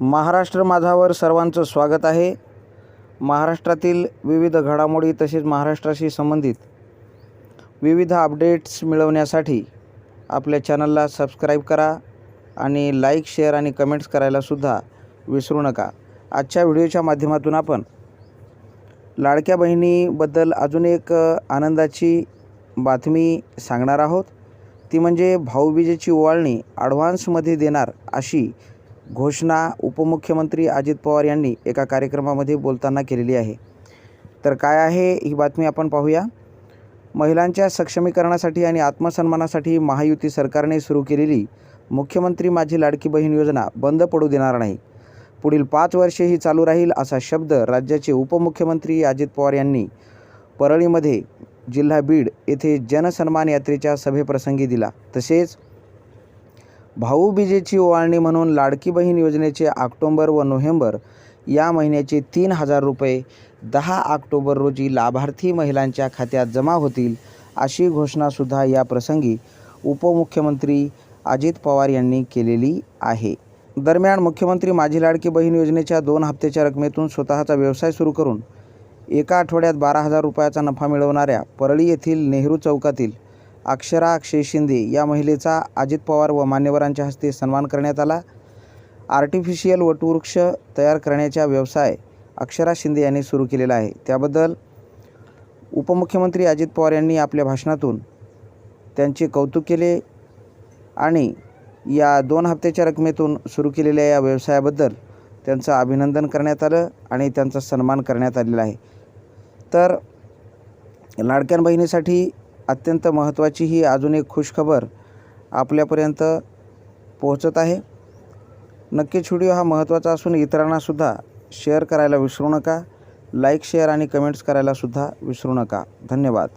महाराष्ट्र माझावर सर्वांचं स्वागत आहे. महाराष्ट्रातील विविध घडामोडी तसेच महाराष्ट्राशी संबंधित विविध अपडेट्स मिळवण्यासाठी आपल्या चॅनलला सबस्क्राईब करा आणि लाईक शेअर आणि कमेंट्स करायलासुद्धा विसरू नका. आजच्या व्हिडिओच्या माध्यमातून आपण लाडक्या बहिणीबद्दल अजून एक आनंदाची बातमी सांगणार आहोत. ती म्हणजे भाऊबीजेची ओवाळणी ॲडव्हान्समध्ये देणार अशी घोषणा उपमुख्यमंत्री अजित पवार यांनी एका कार्यक्रमामध्ये बोलताना केलेली आहे. तर काय आहे ही बातमी आपण पाहूया. महिलांच्या सक्षमीकरणासाठी आणि आत्मसन्मानासाठी महायुती सरकारने सुरू केलेली मुख्यमंत्री माझी लाडकी बहीण योजना बंद पडू देणार नाही. पुढील पाच वर्षे ही चालू राहील असा शब्द राज्याचे उपमुख्यमंत्री अजित पवार यांनी परळीमध्ये जिल्हा बीड येथे जनसन्मान यात्रेच्या सभेप्रसंगी दिला. तसेच भाऊबीजेची ओवाळणी म्हणून लाडकी बहीण योजनेचे ऑक्टोंबर व नोव्हेंबर या महिन्याचे तीन हजार रुपये दहा ऑक्टोबर रोजी लाभार्थी महिलांच्या खात्यात जमा होतील अशी घोषणासुद्धा या प्रसंगी उपमुख्यमंत्री अजित पवार यांनी केलेली आहे. दरम्यान मुख्यमंत्री माझी लाडकी बहीण योजनेच्या दोन हप्त्याच्या रकमेतून स्वतःचा व्यवसाय सुरू करून एका आठवड्यात बारा हजार रुपयाचा नफा मिळवणाऱ्या परळी येथील नेहरू चौकातील अक्षरा अक्षय शिंदे या महिलेचा अजित पवार व मान्यवरांच्या हस्ते सन्मान करण्यात आला. आर्टिफिशियल वटवृक्ष तयार करण्याचा व्यवसाय अक्षरा शिंदे यांनी सुरू केलेला आहे. त्याबद्दल उपमुख्यमंत्री अजित पवार यांनी आपल्या भाषणातून त्यांचे कौतुक केले आणि या दोन हप्त्याच्या रकमेतून सुरू केलेल्या या व्यवसायाबद्दल त्यांचं अभिनंदन करण्यात आलं आणि त्यांचा सन्मान करण्यात आलेला आहे. तर लाडक्या बहिणीसाठी अत्यंत महत्त्वाची ही अजून एक खुशखबर आपल्यापर्यंत पोहोचत आहे. नक्कीच व्हिडिओ हा महत्त्वाचा असून इतरांनासुद्धा शेअर करायला विसरू नका. लाईक शेअर आणि कमेंट्स करायलासुद्धा विसरू नका. धन्यवाद.